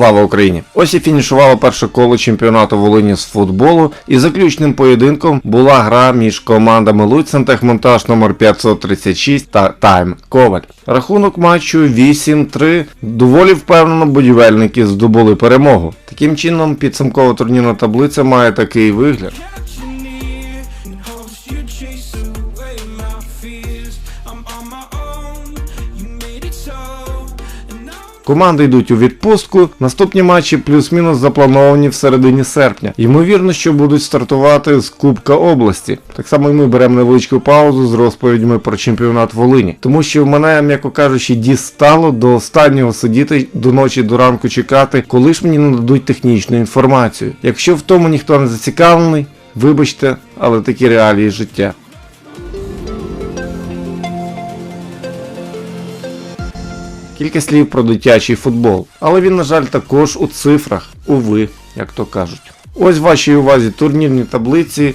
Слава Україні! Ось і фінішувало перше коло чемпіонату Волині з футболу, і заключним поєдинком була гра між командами Луцентехмонтаж номер 536 та Тайм Коваль. Рахунок матчу 8-3. Доволі впевнено будівельники здобули перемогу. Таким чином, підсумкова турнірна таблиця має такий вигляд. Команди йдуть у відпустку. Наступні матчі плюс-мінус заплановані в середині серпня. Ймовірно, що будуть стартувати з Кубка області. Так само і ми беремо невеличку паузу з розповідьми про чемпіонат Волині. Тому що в мене, м'яко кажучи, дістало до останнього сидіти до ночі до ранку чекати, коли ж мені нададуть технічну інформацію. Якщо в тому ніхто не зацікавлений, вибачте, але такі реалії життя. Кілька слів про дитячий футбол, але він, на жаль, також у цифрах, уви, як то кажуть. Ось вашій увазі турнірні таблиці.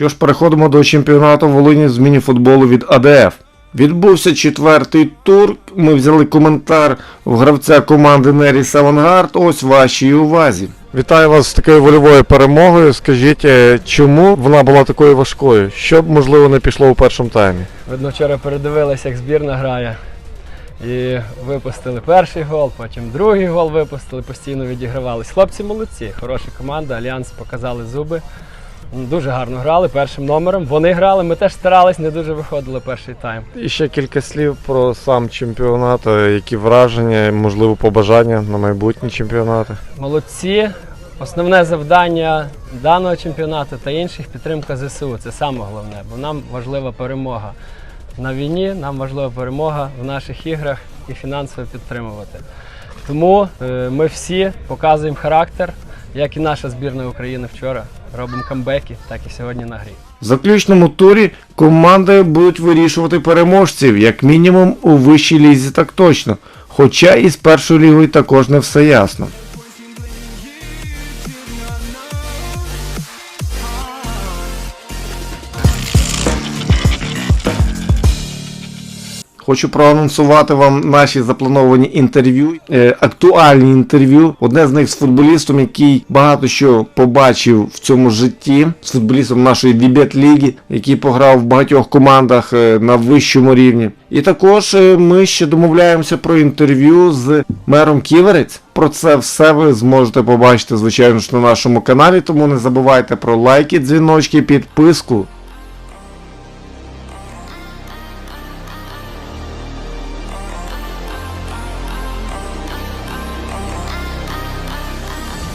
Що ж, переходимо до чемпіонату Волині з мініфутболу від АДФ. Відбувся четвертий тур. Ми взяли коментар в гравця команди Неріс Авангард. Ось вашій увазі. Вітаю вас з такою вольовою перемогою. Скажіть, е, чому вона була такою важкою? Що б можливо не пішло у першому таймі? Видно, вчора передивилися, як збірна грає. І випустили перший гол, потім другий гол випустили, постійно відігравались. Хлопці молодці, хороша команда, Альянс показали зуби. Дуже гарно грали першим номером. Вони грали, ми теж старались, не дуже виходили перший тайм. І ще кілька слів про сам чемпіонат, е, які враження, можливо, побажання на майбутні чемпіонати. Молодці. Основне завдання даного чемпіонату та інших підтримка ЗСУ. Це саме головне, бо нам важлива перемога на війні, нам важлива перемога в наших іграх і фінансово підтримувати. Тому е, ми всі показуємо характер, як і наша збірна України вчора. Робимо камбеки, так і сьогодні на грі. В заключному турі команди будуть вирішувати переможців, як мінімум у вищій лізі, так точно. Хоча і з першою лігою також не все ясно. Хочу проанонсувати вам наші заплановані інтерв'ю, е, актуальні інтерв'ю. Одне з них з футболістом, який багато що побачив в цьому житті, з футболістом нашої Вібет ліги, який пограв в багатьох командах е, на вищому рівні. І також е, ми ще домовляємося про інтерв'ю з мером Ківерець. Про це все ви зможете побачити, звичайно ж, на нашому каналі. Тому не забувайте про лайки, дзвіночки, підписку.